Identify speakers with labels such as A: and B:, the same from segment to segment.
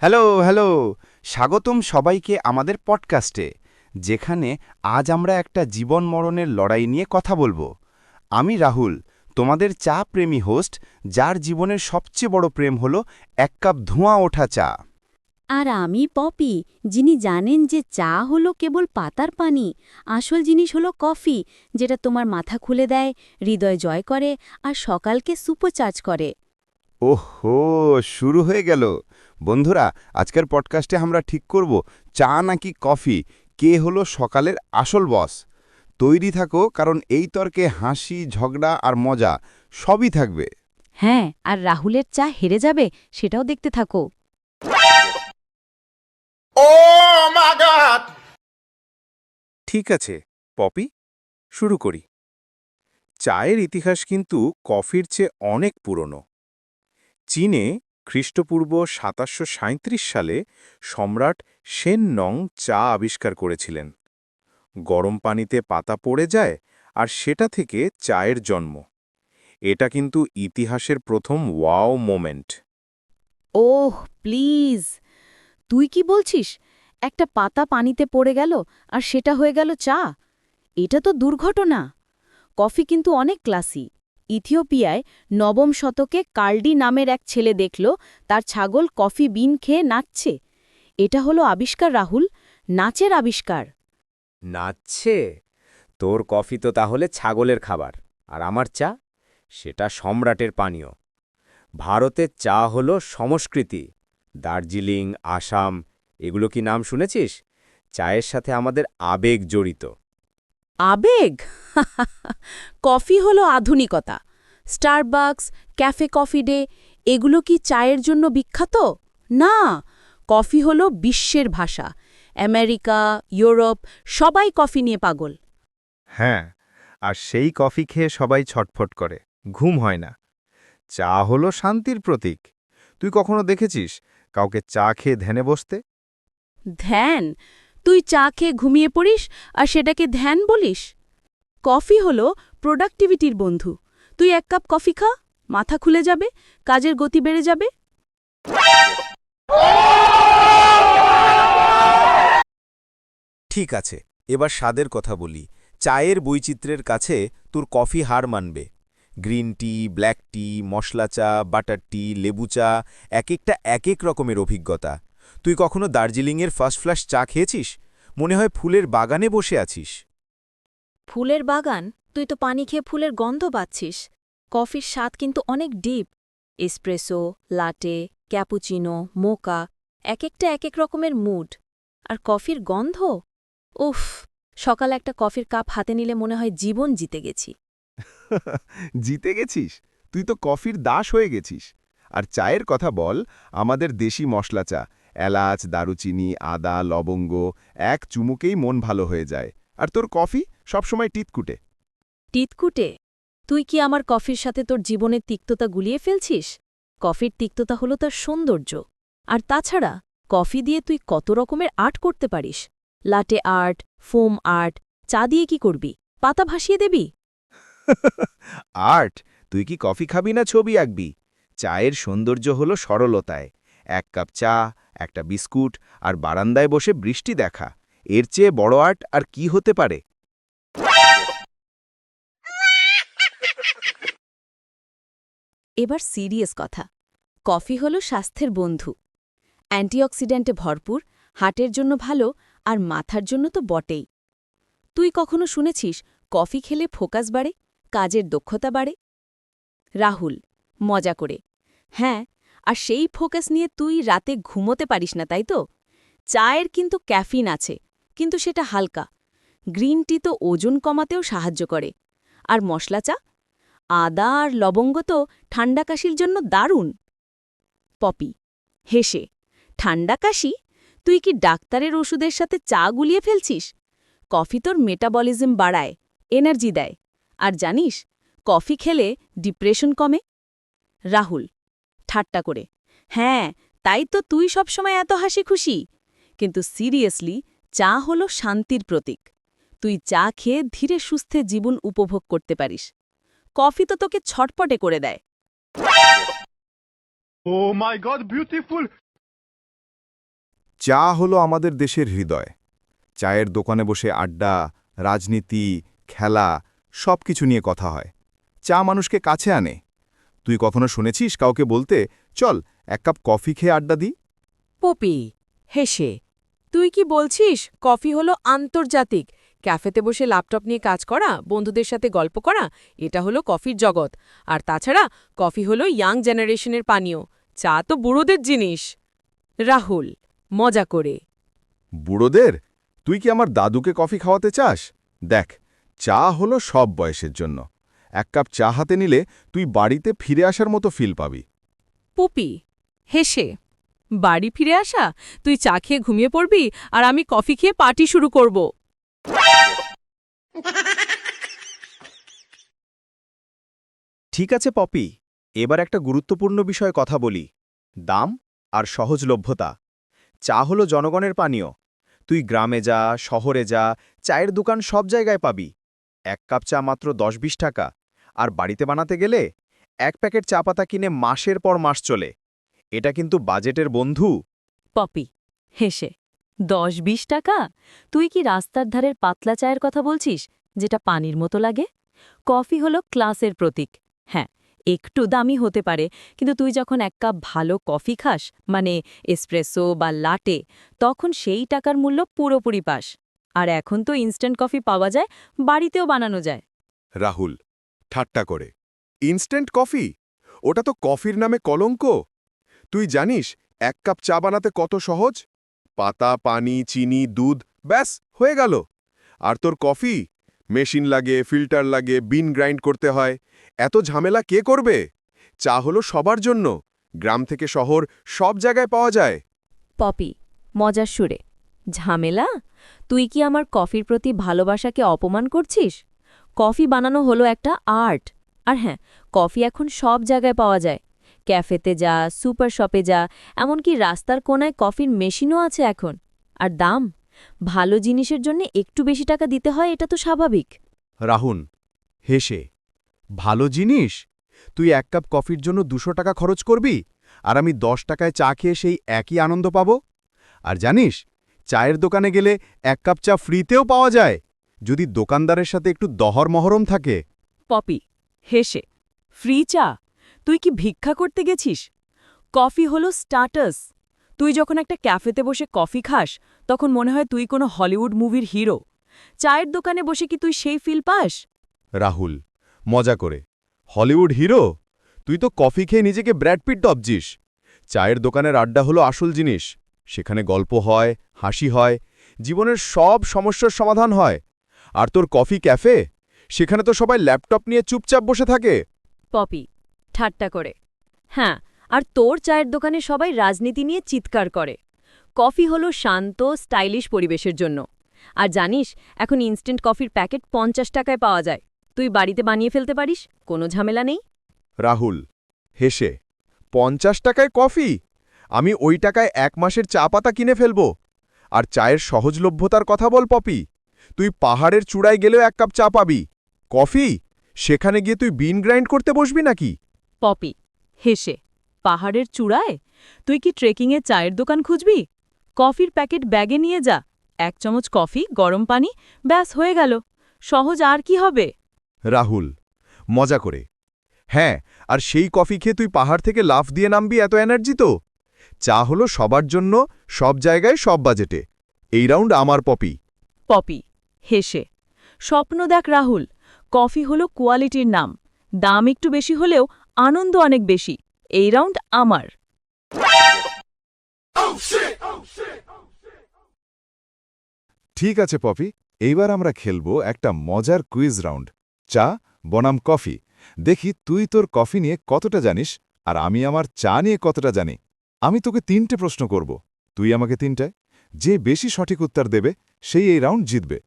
A: Hello hello. স্বাগতম সবাইকে আমাদের পডকাস্টে, যেখানে আজ আমরা একটা জীবন মরণের লড়াই নিয়ে কথা বলব। আমি রাহুল, তোমাদের চা প্রেমী হোস্ট, যার জীবনের সবচেয়ে বড় প্রেম হলো এক কাপ ধোঁয়া ওঠা চা।
B: আর আমি পপি, যিনি জানেন যে চা হলো কেবল পাতার পানি, আসল জিনিস হলো কফি, যেটা তোমার মাথা খুলে দেয়, হৃদয় জয় করে, আর সকালকে সুপারচার্জ করে।
A: ওহো শুরু হয়ে গেল। বন্ধুরা আজকের পডকাস্টে আমরা ঠিক করব চা নাকি কফি? কে হলো সকালের আসল বস তৈরি থাকো কারণ এই তর্কে হাসি ঝগড়া আর মজা সবই থাকবে।
B: হ্যাঁ আর রাহুলের চা হেরে যাবে সেটাও দেখতে থাকো।
C: ঠিক আছে পপি শুরু করি। চায়ের ইতিহাস কিন্তু কফির চেয়ে অনেক পুরনো। চীনে খ্রিস্টপূর্ব সাতাশশো সালে সম্রাট সেন নং চা আবিষ্কার করেছিলেন। গরম পানিতে পাতা পড়ে যায় আর সেটা থেকে চায়ের জন্ম। এটা কিন্তু ইতিহাসের প্রথম ওয়াও মোমেন্ট।
B: Oh, please. তুই কি বলছিস? একটা পাতা পানিতে পড়ে গেল আর সেটা হয়ে গেল চা? এটা তো দুর্ঘটনা। কফি কিন্তু অনেক ক্লাসি। ইথিওপিয়ায় নবম শতকে কার্ডি নামের এক ছেলে দেখল, তার ছাগল কফি, বিন খেয়ে নাচছে। এটা হলো আবিষ্কার, রাহুল। নাচের আবিষ্কার।
D: নাচছে? তোর কফি তো তাহলে ছাগলের খাবার। আর আমার চা? সেটা সম্রাটের পানীয়। ভারতের চা হলো সংস্কৃতি। দার্জিলিং, আসাম, এগুলো কি নাম শুনেছিস? চায়ের সাথে আমাদের আবেগ জড়িত।
B: আবেগ? কফি হলো আধুনিকতা। স্টারবাকস ক্যাফে কফি ডে এগুলো কি চায়ের জন্য বিখ্যাত? না কফি হলো বিশ্বের ভাষা। আমেরিকা ইউরোপ সবাই কফি নিয়ে পাগল।
C: হ্যাঁ আর সেই কফি খেয়ে সবাই ছটফট করে ঘুম হয় না। চা হলো শান্তির প্রতীক। তুই কখনো দেখেছিস কাউকে চা খেয়ে ধ্যানে বসতে?
B: ধ্যান? তুই চা খেয়ে ঘুমিয়ে পড়িস আর সেটাকে ধ্যান বলিস? কফি হলো প্রোডাক্টিভিটির বন্ধু। তুই এক কাপ কফি খা, মাথা খুলে যাবে, কাজের গতি বেড়ে যাবে।
A: ঠিক আছে, এবার স্বাদের কথা বলি। চায়ের বৈচিত্র্যের কাছে তোর কফি হার মানবে। গ্রিন টি, ব্ল্যাক টি, মশলা চা, বাটার টি, লেবু চা এক একটা এক এক রকমের অভিজ্ঞতা। তুই কখনো দার্জিলিংয়ের ফার্স্ট ফ্লাশ চা খেয়েছিস? মনে হয় ফুলের বাগানে বসে আছিস।
B: ফুলের বাগান? তুই তো পানি খেয়ে ফুলের গন্ধ পাচ্ছিস। কফির স্বাদ কিন্তু অনেক deep espresso latte cappuccino mocha এক একটা এক এক রকমের মুড আর কফির গন্ধ? উফ সকালে একটা কফির কাপ হাতে নিলে মনে হয় জীবন জিতে গেছি।
A: জিতে গেছিস? তুই তো কফির দাস হয়ে গেছিস। আর চায়ের কথা বল আমাদের দেশি মশলা চা। এলাচ দারুচিনি আদা লবঙ্গ এক চুমুকেই মন ভালো হয়ে যায়। আর তোর কফি সবসময় টিতকুটে
B: টিতকুটে তুই কি আমার কফির সাথে তোর জীবনের তিক্ততা গুলিয়ে ফেলছিস? কফির তিক্ততা হলো তার সৌন্দর্য। আর তাছাড়া কফি দিয়ে তুই কত রকমের আর্ট করতে পারিস? লাটে আর্ট ফোম আর্ট চা দিয়ে কি করবি? পাতা ভাসিয়ে দেবি?
A: আর্ট? তুই কি কফি খাবি না ছবি আঁকবি? চায়ের সৌন্দর্য হলো সরলতায়। এক কাপ চা একটা বিস্কুট আর বারান্দায় বসে বৃষ্টি দেখা। এর চেয়ে বড় আর্ট আর কি হতে পারে?
B: এবার সিরিয়াস কথা। কফি হল স্বাস্থ্যের বন্ধু। অ্যান্টিঅক্সিডেন্টে ভরপুর, হার্টের জন্য ভালো আর মাথার জন্য তো বটেই। তুই কখনো শুনেছিস, কফি খেলে ফোকাস বাড়ে, কাজের দক্ষতা বাড়ে? রাহুল, মজা করে। হ্যাঁ আর সেই ফোকাস নিয়ে তুই রাতে ঘুমোতে পারিস না, তাই তো? চায়ের কিন্তু ক্যাফিন আছে, কিন্তু সেটা হালকা। গ্রিন টি তো ওজন কমাতেও সাহায্য করে। আর মশলা চা? আদা আর লবঙ্গ তো ঠান্ডা কাশির জন্য দারুণ। পপি, হেসে, ঠান্ডা কাশি? তুই কি ডাক্তারের ওষুধের সাথে চা গুলিয়ে ফেলছিস? কফি তোর মেটাবলিজম বাড়ায়, এনার্জি দেয়। আর জানিস, কফি খেলে ডিপ্রেশন কমে? রাহুল ঠাট্টা করে। হ্যাঁ তাই তো তুই সবসময় এত হাসি খুশি কিন্তু সিরিয়াসলি চা হলো শান্তির প্রতীক। তুই চা খেয়ে ধীরে সুস্থে জীবন উপভোগ করতে পারিস। কফি তো তোকে ছটপটে করে দেয়।
E: Oh my God, beautiful!
C: চা হলো আমাদের দেশের হৃদয়। চায়ের দোকানে বসে আড্ডা রাজনীতি খেলা সব কিছু নিয়ে কথা হয়। চা মানুষকে কাছে আনে। তুই কখনো শুনেছিস কাউকে বলতে চল এক কাপ কফি খেয়ে আড্ডা দিই
F: পপি হেসে তুই কি বলছিস? কফি হলো আন্তর্জাতিক। ক্যাফেতে বসে ল্যাপটপ নিয়ে কাজ করা বন্ধুদের সাথে গল্প করা এটা হলো কফির জগৎ। আর তাছাড়া কফি হলো ইয়াং জেনারেশনের পানীয়। চা তো বুড়োদের জিনিস। রাহুল মজা করে
C: বুড়োদের? তুই কি আমার দাদুকে কফি খাওয়াতে চাস? দেখ চা হলো সব বয়সের জন্য। এক কাপ চা হাতে নিলে তুই বাড়িতে ফিরে আসার মতো ফিল পাবি।
F: পুপি হেসে বাড়ি ফিরে আসা? তুই চা খেয়ে ঘুমিয়ে পড়বি আর আমি কফি খেয়ে পার্টি শুরু করব।
A: ঠিক আছে পপি এবার একটা গুরুত্বপূর্ণ বিষয়ে কথা বলি। দাম আর সহজলভ্যতা। চা হলো জনগণের পানীয়। তুই গ্রামে যা শহরে যা চায়ের দোকান সব জায়গায় পাবি। এক কাপ চা মাত্র দশ বিশ টাকা। আর বাড়িতে বানাতে গেলে এক প্যাকেট চা পাতা কিনে মাসের পর মাস চলে। এটা কিন্তু বাজেটের বন্ধু।
B: পপি হেসে দশ বিশ টাকা? তুই কি রাস্তার ধারের পাতলা চায়ের কথা বলছিস যেটা পানির মতো লাগে? কফি হলো ক্লাসের প্রতীক। হ্যাঁ একটু দামি হতে পারে কিন্তু তুই যখন এক কাপ ভালো কফি খাস মানে এসপ্রেসো বা লাটে তখন সেই টাকার মূল্য পুরোপুরি পাস। আর এখন তো ইনস্ট্যান্ট কফি পাওয়া যায় বাড়িতেও বানানো যায়।
C: রাহুল ঠাট্টা করে। Instant coffee? ওটা তো কফির নামে কলঙ্ক। তুই জানিস, এক কাপ চা বানাতে কত সহজ? পাতা, পানি, চিনি, দুধ, ব্যাস, হয়ে গেল। আর তোর কফি? মেশিন লাগে, ফিল্টার লাগে, বিন গ্রাইন্ড করতে হয়। এত ঝামেলা কে করবে? চা হলো সবার জন্য। গ্রাম থেকে শহর, সব জায়গায় পাওয়া যায়।
B: পপি, মজার সুরে। ঝামেলা? তুই কি আমার কফির প্রতি ভালোবাসাকে অপমান করছিস? কফি বানানো হলো একটা আর্ট। আর হ্যাঁ কফি এখন সব জায়গায় পাওয়া যায়। ক্যাফেতে যা, সুপার শপে যা, এমনকি রাস্তার কোনায় কফির মেশিনও আছে এখন। আর দাম? ভালো জিনিসের জন্য একটু বেশি টাকা দিতে হয়, এটা তো স্বাভাবিক।
A: রাহুল, হেসে, ভালো জিনিস? তুই এক কাপ কফির জন্য দুশো টাকা খরচ করবি? আর আমি দশ টাকায় চা খেয়ে সেই একই আনন্দ পাব? আর জানিস, চায়ের দোকানে গেলে এক কাপ চা ফ্রিতেও পাওয়া যায়। যদি দোকানদারের সাথে একটু দহর মহরম থাকে।
F: পপি হেসে ফ্রি চা? তুই কি ভিক্ষা করতে গেছিস? কফি হলো স্টার্টাস তুই যখন একটা ক্যাফেতে বসে কফি খাস তখন মনে হয় তুই কোনো হলিউড মুভির হিরো। চায়ের দোকানে বসে কি তুই সেই ফিল পাস?
A: রাহুল মজা করে। Hollywood hero? তুই তো কফি খেয়ে নিজেকে ব্র্যাডপিট ডবজিস চায়ের দোকানের আড্ডা হলো আসল জিনিস। সেখানে গল্প হয় হাসি হয় জীবনের সব সমস্যার সমাধান হয়। আর তোর কফি ক্যাফে? সেখানে তো সবাই ল্যাপটপ নিয়ে চুপচাপ বসে থাকে।
B: পপি ঠাট্টা করে। হ্যাঁ আর তোর চায়ের দোকানে সবাই রাজনীতি নিয়ে চিৎকার করে। কফি হলো শান্ত স্টাইলিশ পরিবেশের জন্য। আর জানিস এখন ইনস্ট্যান্ট কফির প্যাকেট পঞ্চাশ টাকায় পাওয়া যায়। তুই বাড়িতে বানিয়ে ফেলতে পারিস কোনো ঝামেলা নেই?
A: রাহুল হেসে পঞ্চাশ টাকায় কফি? আমি ওই টাকায় এক মাসের চা পাতা কিনে ফেলব। আর চায়ের সহজলভ্যতার কথা বল পপি। তুই পাহাড়ের চূড়ায় গেলেও এক কাপ চা পাবি। কফি? সেখানে গিয়ে তুই বিন গ্রাইন্ড করতে বসবি নাকি?
F: পপি হেসে পাহাড়ের চূড়ায়? তুই কি ট্রেকিংয়ে চায়ের দোকান খুঁজবি? কফির প্যাকেট ব্যাগে নিয়ে যা। এক চামচ কফি গরম পানি ব্যাস হয়ে গেল। সহজ আর কি হবে?
A: রাহুল মজা করে। হ্যাঁ আর সেই কফি খেয়ে তুই পাহাড় থেকে লাফ দিয়ে নামবি এত এনার্জি তো? চা হলো সবার জন্য সব জায়গায় সব বাজেটে। এই রাউন্ড আমার পপি।
F: পপি হেসে, স্বপ্ন দেখ রাহুল, কফি হলো কোয়ালিটির নাম, দাম একটু বেশি হলেও আনন্দ অনেক বেশি, এই রাউন্ড আমার।
C: ঠিক আছে পপি, এইবার আমরা খেলব একটা মজার কুইজ রাউন্ড, চা, বনাম কফি, দেখি তুই তোর কফি নিয়ে কতটা জানিস, আর আমি আমার চা নিয়ে কতটা জানি, আমি তোকে তিনটে প্রশ্ন করব, তুই আমাকে তিনটায়, যে বেশি সঠিক উত্তর দেবে, সেই এই রাউন্ড জিতবে।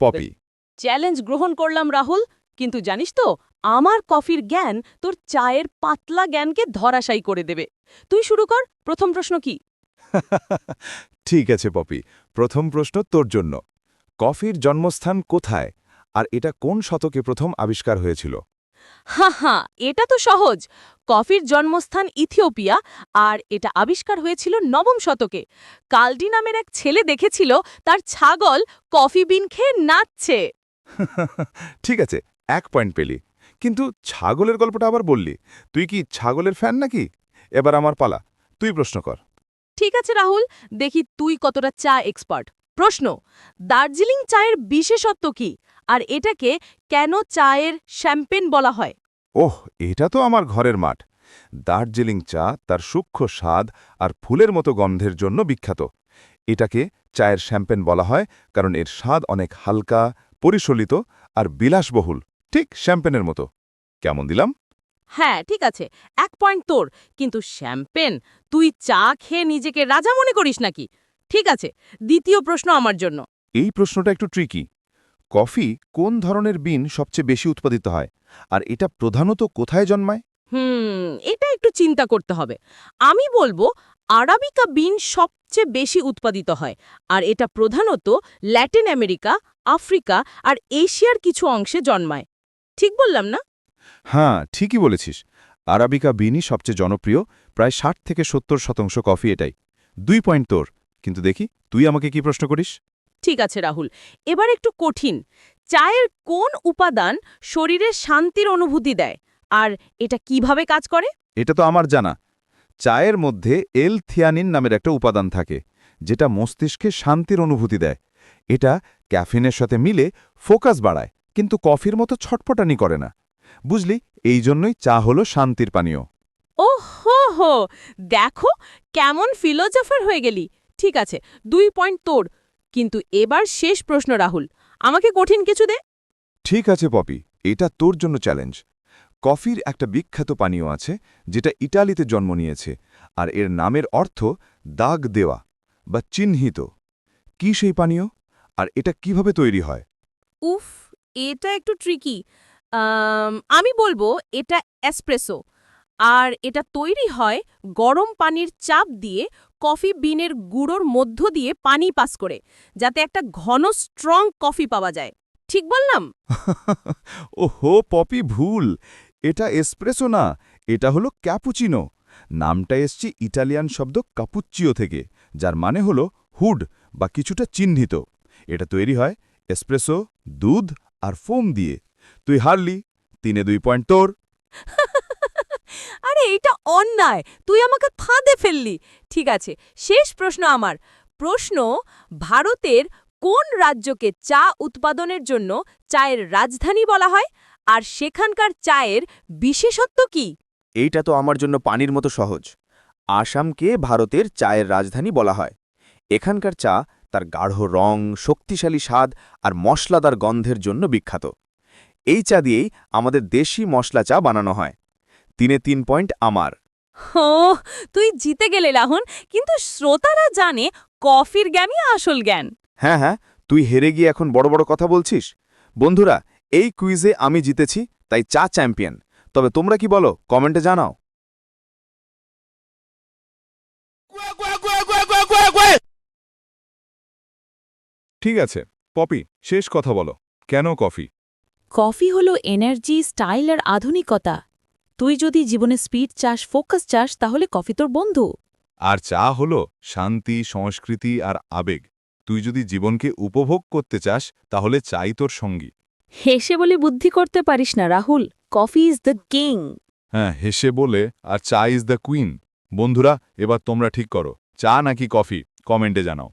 C: পপি।
F: চ্যালেঞ্জ গ্রহণ করলাম রাহুল কিন্তু জানিস তো আমার কফির জ্ঞান তোর চায়ের পাতলা জ্ঞানকে ধরাশায়ী করে দেবে। তুই শুরু কর প্রথম প্রশ্ন কি?
C: ঠিক আছে পপি প্রথম প্রশ্ন তোর জন্য। কফির জন্মস্থান কোথায় আর এটা কোন শতকে প্রথম আবিষ্কার হয়েছিল?
B: হা হা এটা তো সহজ। কফির জন্মস্থান ইথিওপিয়া আর এটা আবিষ্কার হয়েছিল নবম শতকে। কালডি নামের এক ছেলে দেখেছিল তার ছাগল কফি বিন খেয়ে নাচছে।
A: ঠিক আছে এক পয়েন্ট পেলি। কিন্তু ছাগলের গল্পটা আবার বললি। তুই কি ছাগলের ফ্যান নাকি? এবার আমার পালা তুই প্রশ্ন কর।
B: ঠিক আছে রাহুল দেখি তুই কতটা চা এক্সপার্ট। প্রশ্ন দার্জিলিং চায়ের বিশেষত্ব কি? আর এটাকে কেন চায়ের শ্যাম্পেন বলা হয়?
A: ওহ এটা তো আমার ঘরের মাঠ। দার্জিলিং চা তার সূক্ষ্ম স্বাদ আর ফুলের মতো গন্ধের জন্য বিখ্যাত। এটাকে চায়ের শ্যাম্পেন বলা হয় কারণ এর স্বাদ অনেক হালকা পরিশলিত আর বিলাসবহুল। ঠিক শ্যাম্পেনের মতো। কেমন দিলাম?
B: হ্যাঁ ঠিক আছে। এক পয়েন্ট তোর। কিন্তু শ্যাম্পেন তুই চা খেয়ে নিজেকে রাজা মনে করিস নাকি? ঠিক আছে দ্বিতীয় প্রশ্ন আমার জন্য।
A: এই প্রশ্নটা একটু ট্রিকি কফি কোন ধরনের বিন সবচেয়ে বেশি উৎপাদিত হয়? আর এটা প্রধানত কোথায় জন্মায়?
B: হুম এটা একটু চিন্তা করতে হবে। আমি বলব আরাবিকা বিন সবচেয়ে বেশি উৎপাদিত হয় আর এটা প্রধানত ল্যাটিন আমেরিকা আফ্রিকা আর এশিয়ার কিছু অংশে জন্মায়। ঠিক বললাম না?
A: হ্যাঁ ঠিকই বলেছিস। আরাবিকা বিনই সবচেয়ে জনপ্রিয় প্রায় ষাট থেকে সত্তর শতাংশ কফি এটাই। দুই পয়েন্ট তোর কিন্তু দেখি তুই আমাকে কি প্রশ্ন করিস?
B: ঠিক আছে রাহুল। এবার একটু কঠিন। চায়ের কোন উপাদান শরীরে শান্তির অনুভূতি দেয়? আর এটা কীভাবে কাজ করে?
A: এটা তো আমার জানা। চায়ের মধ্যে এল থিয়ানিন নামের একটা উপাদান থাকে যেটা মস্তিষ্কে শান্তির অনুভূতি দেয়। এটা ক্যাফিনের সাথে মিলে ফোকাস বাড়ায় কিন্তু কফির মতো ছটপটানি করে না। বুঝলি? এই জন্যই চা হলো শান্তির পানীয়।
B: ও হো হো! দেখো কেমন ফিলোজফার হয়ে গেলি। ঠিক আছে দুই পয়েন্ট তোর। কিন্তু এবার শেষ প্রশ্ন রাহুল। আমাকে কঠিন কিছু দে।
A: ঠিক আছে পপি। এটা তোর জন্য চ্যালেঞ্জ। কফির একটা বিখ্যাত পানীয় আছে যেটা ইটালিতে জন্ম নিয়েছে আর এর নামের অর্থ দাগ দেওয়া বা চিহ্নিত। কি সেই পানীয়? আর এটা কীভাবে তৈরি হয়?
B: উফ এটা একটু ট্রিকি আমি বলব এটা এসপ্রেসো আর এটা তৈরি হয় গরম পানির চাপ দিয়ে কফি বিনের গুঁড়োর মধ্য দিয়ে পানি পাস করে যাতে একটা ঘন স্ট্রং কফি পাওয়া যায়। ঠিক বললাম?
A: ওহো পপি ভুল। এটা এসপ্রেসো না এটা হলো ক্যাপুচিনো। নামটা এসছে ইটালিয়ান শব্দ কাপুচ্চিও থেকে যার মানে হলো হুড বা কিছুটা চিহ্নিত। এটা তৈরি হয় এসপ্রেসো দুধ আর ফোম দিয়ে। তুই হারলি তিনে দুই পয়েন্ট তোর।
B: এটা অন্যায়। তুই আমাকে ফাঁদে ফেললি। ঠিক আছে, শেষ প্রশ্ন আমার। প্রশ্ন, ভারতের কোন রাজ্যকে চা উৎপাদনের জন্য চায়ের রাজধানী বলা হয়? আর সেখানকার চায়ের বিশেষত্ব কি?
G: এইটা তো আমার জন্য পানির মতো সহজ। আসামকে ভারতের চায়ের রাজধানী বলা হয়। এখানকার চা তার গাঢ় রং, শক্তিশালী স্বাদ আর মশলাদার গন্ধের জন্য বিখ্যাত। এই চা দিয়েই আমাদের দেশি মশলা চা বানানো হয়। তিনে তিন পয়েন্ট আমার।
B: হো তুই জিতে গেলে লাহন কিন্তু শ্রোতারা জানে কফির জ্ঞানই আসল জ্ঞান।
G: হ্যাঁ হ্যাঁ তুই হেরে গিয়ে এখন বড় বড় কথা বলছিস? বন্ধুরা এই কুইজে আমি জিতেছি তাই চা চ্যাম্পিয়ন। তবে তোমরা কি বলো কমেন্টে জানাও।
A: ঠিক আছে পপি শেষ কথা বলো। কেন কফি?
B: কফি হলো এনার্জি স্টাইল আর আধুনিকতা। তুই যদি জীবনে স্পিড চাস ফোকাস চাস তাহলে কফি তোর বন্ধু।
A: আর চা হল শান্তি সংস্কৃতি আর আবেগ। তুই যদি জীবনকে উপভোগ করতে চাস তাহলে চাই তোর সঙ্গী।
B: হেসে বলে বুদ্ধি করতে পারিস না Rahul. Coffee is the king.
A: হ্যাঁ হেসে বলে আর চা ইজ দ্য কুইন। বন্ধুরা এবার তোমরা ঠিক করো। চা নাকি কফি? কমেন্টে জানাও।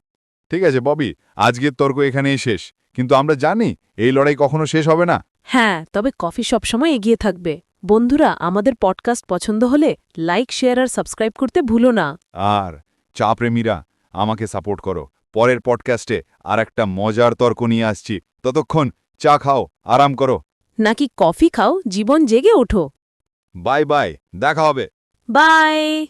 A: ঠিক আছে ববি আজকের তর্ক এখানেই শেষ। কিন্তু আমরা জানি এই লড়াই কখনো শেষ হবে না।
H: হ্যাঁ তবে কফি সবসময় এগিয়ে থাকবে। বন্ধুরা আমাদের পডকাস্ট পছন্দ হলে লাইক শেয়ার আর সাবস্ক্রাইব করতে ভুলো না।
A: আর চা প্রেমীরা আমাকে সাপোর্ট করো। পরের পডকাস্টে আর একটা মজার তর্ক নিয়ে আসছি। ততক্ষণ চা খাও আরাম করো।
H: নাকি কফি খাও? জীবন জেগে ওঠো।
A: বাই বাই দেখা হবে।
H: বাই